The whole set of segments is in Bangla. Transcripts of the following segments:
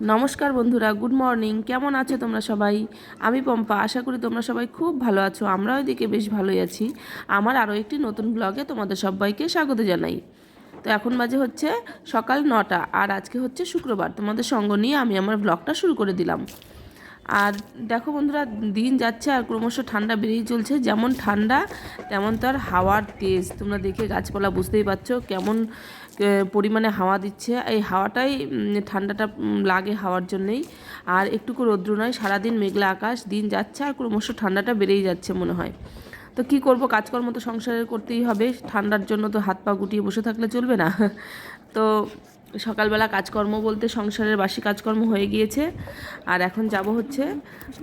নমস্কার বন্ধুরা, গুড মর্নিং। কেমন আছো তোমরা সবাই? আমি পম্পা, আশা করি তোমরা সবাই খুব ভালো আছো, আমরাও এদিকে বেশ ভালোই আছি। আমার আরও একটি নতুন ব্লগে তোমাদের সবাইকে স্বাগত জানাই। তো এখন বাজে হচ্ছে সকাল নটা, আর আজকে হচ্ছে শুক্রবার। তোমাদের সঙ্গ নিয়ে আমি আমার ব্লগটা শুরু করে দিলাম। আর দেখো বন্ধুরা, দিন যাচ্ছে আর ক্রমশ ঠান্ডা বেড়েই চলছে। যেমন ঠান্ডা, তেমন তার হাওয়ার তেজ। তোমরা দেখে গাছপালা বুঝতেই পারছ কেমন পরিমাণে হাওয়া দিচ্ছে। এই হাওয়াটাই ঠান্ডাটা লাগে হাওয়ার জন্যেই। আর একটুকু রৌদ্র নয়, সারাদিন মেঘলা আকাশ, দিন যাচ্ছে আর ক্রমশ ঠান্ডাটা বেড়েই যাচ্ছে মনে হয়। তো কি করব, কাজকর্ম তো সংসারে করতেই হবে। ঠান্ডার জন্য তো হাত পা গুটিয়ে বসে থাকলে চলবে না। তো সকালবেলা কাজকর্ম বলতে সংসারের বাসি কাজকর্ম হয়ে গিয়েছে। আর এখন যাব হচ্ছে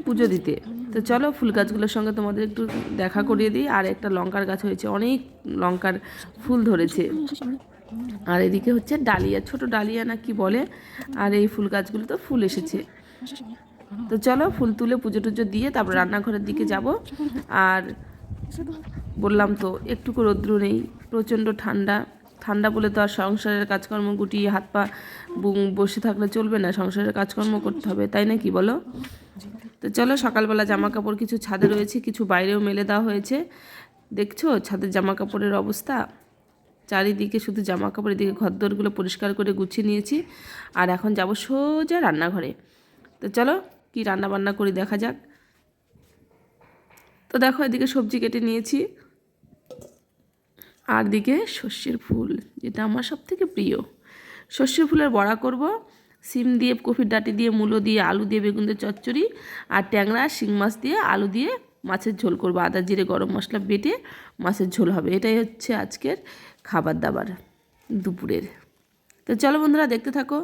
পুজো দিতে। তো চলো ফুল গাছগুলোর সঙ্গে তোমাদের একটু দেখা করিয়ে দিই। আর একটা লঙ্কার গাছ হয়েছে, অনেক লঙ্কার ফুল ধরেছে। আর এদিকে হচ্ছে ডালিয়া, ছোট ডালিয়া না কি বলে? আর এই ফুল গাছগুলো তো ফুল এসেছে। তো চলো ফুল তুলে পুজো টুজো দিয়ে তারপর রান্নাঘরের দিকে যাব। আর বললাম তো একটুকু রৌদ্র নেই, প্রচণ্ড ঠান্ডা। ঠান্ডা বলে তো আর সংসারের কাজকর্ম গুটিয়ে হাত পা বসে থাকলে চলবে না, সংসারের কাজকর্ম করতে হবে, তাই না কি বলো? তো চলো সকালবেলা জামা কাপড় কিছু ছাদে রয়েছে, কিছু বাইরেও মেলে দেওয়া হয়েছে। দেখছ ছাদের জামা কাপড়ের অবস্থা? চারিদিকে শুধু জামা কাপড় এদিকে ঘরদোরগুলো পরিষ্কার করে গুছিয়ে নিয়েছি আর এখন যাব সোজা রান্নাঘরে। তো চলো কি রান্না বান্না করি দেখা যাক। তো দেখো এদিকে সবজি কেটে নিয়েছি। আর দিকে সর্ষের ফুল, যেটা আমার সব থেকে প্রিয়। সর্ষের ফুলের বড়া করব, সিম দিয়ে, কফির ডাঁটি দিয়ে, মূলো দিয়ে, আলু দিয়ে, বেগুন দিয়ে, চচ্চড়ি আর ট্যাংরা, শিং মাছ দিয়ে, আলু দিয়ে মাছের ঝোল করব। আদা, জিরে, গরম মশলা বেটে মাছের ঝোল হবে। এটাই হচ্ছে আজকের খাবার দাবার দুপুরের। তো চলো বন্ধুরা, দেখতে থাকো।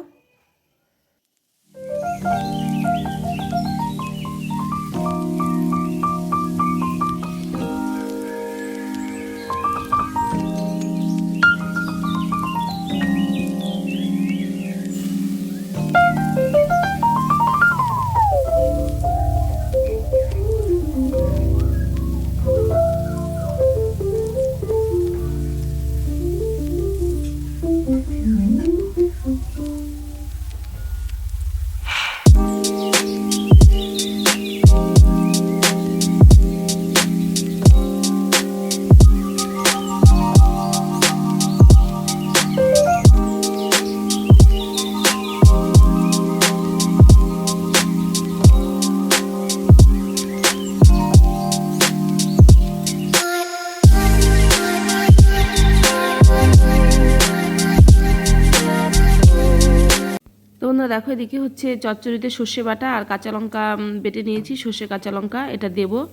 তো বন্ধুরা দেখো এদিকে হচ্ছে চচ্চড়িতে সর্ষে বাটা আর কাঁচা লঙ্কা বেটে নিয়েছি, সর্ষে কাঁচা লঙ্কা, এটা দেবো।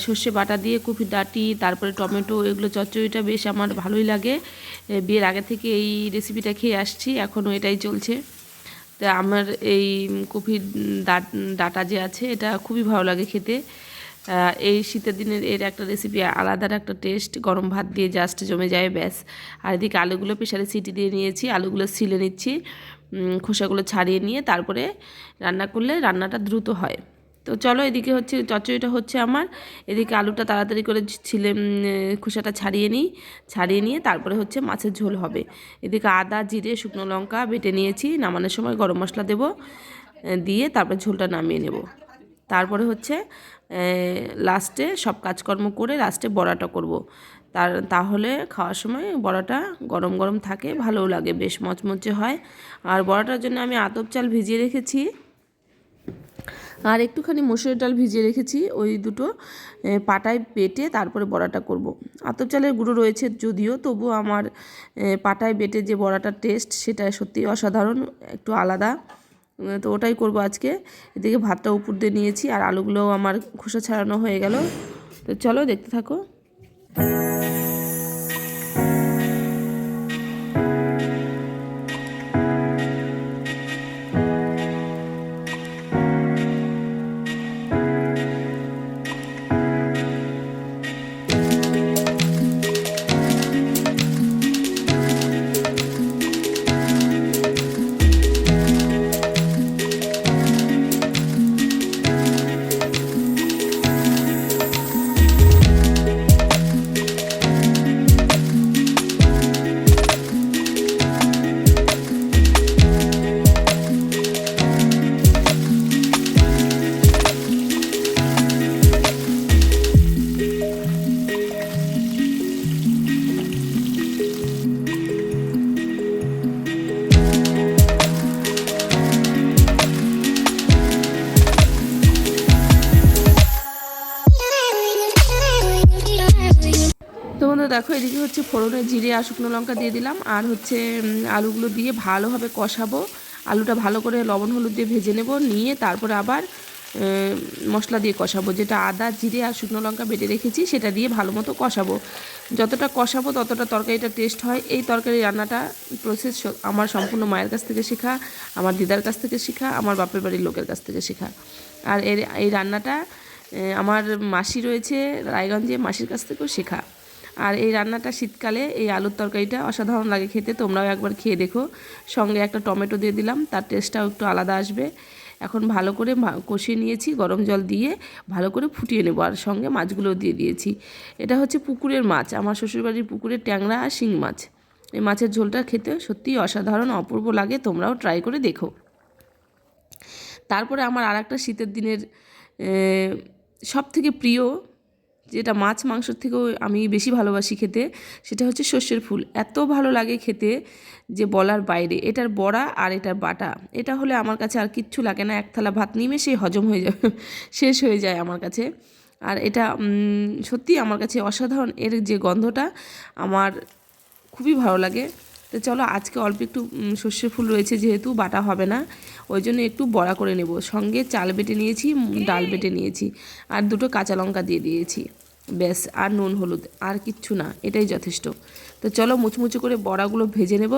সর্ষে বাটা দিয়ে কপির ডাঁটি, তারপরে টমেটো, এগুলো চচ্চড়িটা বেশ আমার ভালোই লাগে। বিয়ের আগে থেকে এই রেসিপিটা খেয়ে আসছি এখনও এটাই চলছে। তো আমার এই কপির ডাট- যে আছে, এটা খুবই ভালো লাগে খেতে। এই শীতের দিনের এর একটা রেসিপি আলাদার একটা টেস্ট গরম ভাত দিয়ে জাস্ট জমে যায়, ব্যাস। আর এদিকে আলুগুলো প্রেশারে সিটি দিয়ে নিয়েছি, আলুগুলো ছিলে নিচ্ছি। খোসাগুলো ছাড়িয়ে নিয়ে তারপরে রান্না করলে রান্নাটা দ্রুত হয়। তো চলো এদিকে হচ্ছে চচ্চড়িটা হচ্ছে আমার। এদিকে আলুটা তাড়াতাড়ি করে ছিলে খোসাটা ছাড়িয়ে নিই। ছাড়িয়ে নিয়ে তারপরে হচ্ছে মাছের ঝোল হবে। এদিকে আদা, জিরে, শুকনো লঙ্কা বেটে নিয়েছি। নামানোর সময় গরম মশলা দেবো দিয়ে তারপরে ঝোলটা নামিয়ে নেব। তারপরে হচ্ছে লাস্টে সব কাজকর্ম করে লাস্টে বড়াটা করব। তার, তাহলে খাওয়ার সময় বড়াটা গরম গরম থাকে, ভালোও লাগে, বেশ মচমচে হয় আর বড়াটার জন্য আমি আতপ চাল ভিজিয়ে রেখেছি আর একটুখানি মসুরের ডাল ভিজিয়ে রেখেছি, ওই দুটো পাটায় বেটে তারপরে বড়াটা করব। আতপ চালের গুঁড়ো রয়েছে যদিও তবুও আমার পাটায় বেটে যে বড়াটার টেস্ট সেটা সত্যিই অসাধারণ, একটু আলাদা তো ওটাই করব আজকে। এদিকে ভাতটা উপর দিয়ে নিয়েছি আর আলুগুলোও আমার খোসা ছাড়ানো হয়ে গেল। তো চলো দেখতে থাকো। দেখো, এদিকে হচ্ছে ফোড়নে জিরে আর শুকনো লঙ্কা দিয়ে দিলাম। আর হচ্ছে আলুগুলো দিয়ে ভালোভাবে কষাবো। আলুটা ভালো করে লবণ হলুদ দিয়ে ভেজে নেব। নিয়ে তারপরে আবার মশলা দিয়ে কষাবো। যেটা আদা, জিরে আর শুকনো লঙ্কা বেটে রেখেছি, সেটা দিয়ে ভালো মতো কষাবো। যতটা কষাবো, ততটা তরকারিটা টেস্ট হয়। এই তরকারি রান্নাটা প্রসেস আমার সম্পূর্ণ মায়ের কাছ থেকে শেখা, আমার দিদার কাছ থেকে শেখা, আমার বাপের বাড়ির লোকের কাছ থেকে শেখা। আর এর, এই রান্নাটা আমার মাসি রয়েছে রায়গঞ্জে মাসির কাছ থেকেও শেখা। আর এই রান্নাটা শীতকালে এই আলুর তরকারিটা অসাধারণ লাগে খেতে, তোমরাও একবার খেয়ে দেখো। সঙ্গে একটা টমেটো দিয়ে দিলাম, তার টেস্টটাও একটু আলাদা আসবে। এখন ভালো করে কষিয়ে নিয়েছি, গরম জল দিয়ে ভালো করে ফুটিয়ে নেব, আর সঙ্গে মাছগুলোও দিয়ে দিয়েছি। এটা হচ্ছে পুকুরের মাছ, আমার শ্বশুরবাড়ির পুকুরের ট্যাংরা আর শিং মাছ। এই মাছের ঝোলটা খেতে সত্যিই অসাধারণ, অপূর্ব লাগে, তোমরাও ট্রাই করে দেখো। তারপরে আমার আর একটা শীতের দিনের সব থেকে প্রিয় যেটা মাছ মাংসর থেকেও আমি বেশি ভালোবাসি খেতে সেটা হচ্ছে সর্ষের ফুল। এত ভালো লাগে খেতে যে বলার বাইরে। এটার বড়া আর এটার বাটা। এটা হলে আমার কাছে আর কিচ্ছু লাগে না। এক থালা ভাত নিমেষেই হজম হয়ে যাবে শেষ হয়ে যায় আমার কাছে। আর এটা উম, সত্যিই আমার কাছে অসাধারণ। এর যে গন্ধটা আমার খুবই ভালো লাগে। তো চলো আজকে অল্প একটু সর্ষে ফুল রয়েছে যেহেতু, বাটা হবে না। ওই জন্য একটু বড়া করে নেব। সঙ্গে চাল বেটে নিয়েছি ডাল বেটে নিয়েছি। আর দুটো কাঁচা লঙ্কা দিয়ে দিয়েছি। ব্যাস, আর নুন, হলুদ, আর কিচ্ছু না, এটাই যথেষ্ট। তো চলো মুচমুচু করে বড়াগুলো ভেজে নেব।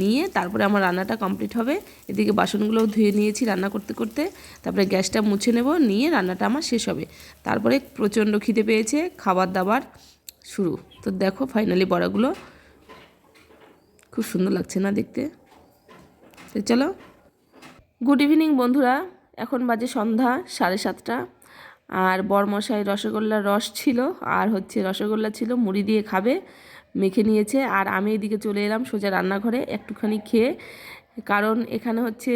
নিয়ে তারপরে আমার রান্নাটা কমপ্লিট হবে। এদিকে বাসনগুলোও ধুয়ে নিয়েছি রান্না করতে করতে। তারপরে গ্যাসটা মুছে নেব, নিয়ে রান্নাটা আমার শেষ হবে। তারপরে প্রচণ্ড খিদে পেয়েছে, খাবার দাবার শুরু। তো দেখো ফাইনালি বড়াগুলো খুব সুন্দর লাগছে না দেখতে? তো চলো। গুড ইভিনিং বন্ধুরা। এখন বাজে সন্ধ্যা, সাড়ে সাতটা। আর বরমশাই রসগোল্লার রস ছিল, আর হচ্ছে রসগোল্লা ছিল, মুড়ি দিয়ে খাবে, মেখে নিয়েছে। আর আমি এদিকে চলে এলাম সোজা রান্নাঘরে একটুখানি খেয়ে। কারণ এখানে হচ্ছে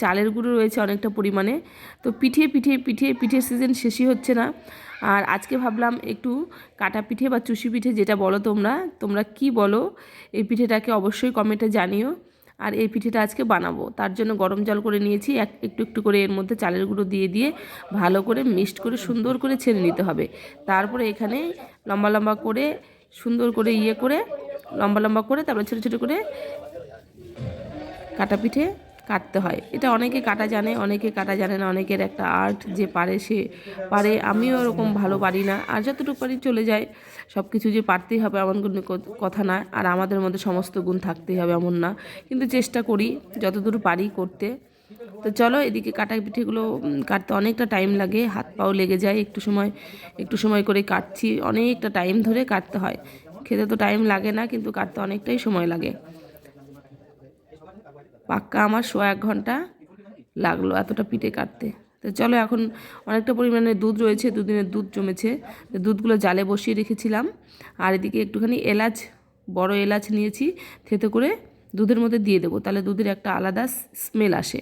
চালের গুঁড়ো রয়েছে অনেকটা পরিমাণে। তো পিঠে পিঠে পিঠে, পিঠের সিজন শেষই হচ্ছে না। আর আজকে ভাবলাম একটু কাটা পিঠে বা চুষি পিঠে যেটা বলো তোমরা তোমরা কি বলো? এই পিঠেটাকে অবশ্যই কমেন্টে জানিও। আর এই পিঠেটা আজকে বানাবো। তার জন্য গরম জল করে নিয়েছি, এক, একটু একটু করে এর মধ্যে চালের গুঁড়ো দিয়ে দিয়ে ভালো করে মিক্সড করে সুন্দর করে ছেড়ে নিতে হবে। তারপরে এখানে লম্বা লম্বা করে সুন্দর করে ইয়ে করে, লম্বা লম্বা করে তারপরে ছোটো ছোটো করে কাটা পিঠে কাটতে হয়। এটা অনেকে কাটা জানে, অনেকে কাটা জানে না, অনেকের একটা আর্ট যে পারে সে পারে। আমিও ওরকম ভালো পারি না। আর যতটুকু পারি চলে যায়। সব কিছু যে পারতেই হবে এমন কোনো কথা না। আর আমাদের মধ্যে সমস্ত গুণ থাকতেই হবে এমন না। কিন্তু চেষ্টা করি, যতদূর পারি করতে। তো চলো এদিকে কাটা পিঠেগুলো কাটতে অনেকটা টাইম লাগে। হাত পাও লেগে যায় একটু সময় একটু সময় করে কাটছি। অনেকটা টাইম ধরে কাটতে হয়। খেতে তো টাইম লাগে না, কিন্তু কাটতে অনেকটাই সময় লাগে। পাক্কা আমার শো এক ঘণ্টা লাগল এতটা পিঠে কাটতে। তো চলো এখন অনেকটা পরিমাণে দুধ রয়েছে, দুদিনের দুধ জমেছে। দুধগুলো জালে বসিয়ে রেখেছিলাম। আর এদিকে একটুখানি এলাচ, বড় এলাচ নিয়েছি, থেতো করে দুধের মধ্যে দিয়ে দেবো। তাহলে দুধের একটা আলাদা স্মেল আসে।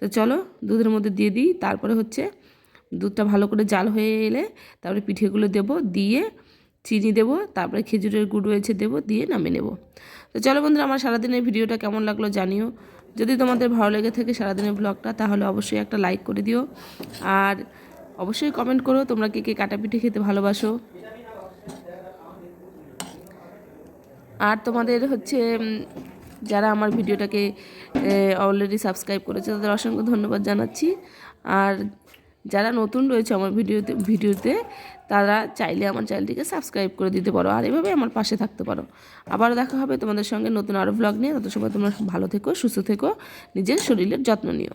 তো চলো দুধের মধ্যে দিয়ে দিই, তারপরে হচ্ছে দুধটা ভালো করে জাল হয়ে এলে তারপরে পিঠেগুলো দেবো, দিয়ে চিনি দেবো, তারপরে খেজুরের গুড় রয়েছে দেবো, দিয়ে নামিয়ে নেব। তো চলো বন্ধুরা, আমার সারাদিনের ভিডিওটা কেমন লাগল জানিও। যদি তোমাদের ভালো লেগে থাকে সারাদিনের ব্লগটা তাহলে অবশ্যই একটা লাইক করে দিও। আর অবশ্যই কমেন্ট করো, তোমরা কে কে কাটা পিঠে খেতে ভালোবাসো। আর তোমাদের হচ্ছে যারা আমার ভিডিওটাকে অলরেডি সাবস্ক্রাইব করেছে, তাদের অসংখ্য ধন্যবাদ জানাচ্ছি। আর যারা নতুন রয়েছে আমার ভিডিওতে ভিডিওতে, তারা চাইলে আমার চ্যানেলটিকে সাবস্ক্রাইব করে দিতে পারো। আর এভাবে আমার পাশে থাকতে পারো। আবারও দেখা হবে তোমাদের সঙ্গে নতুন আরও ব্লগ নিয়ে। তত সময় তোমরা ভালো থেকো, সুস্থ থেকো, নিজের শরীরের যত্ন নিও।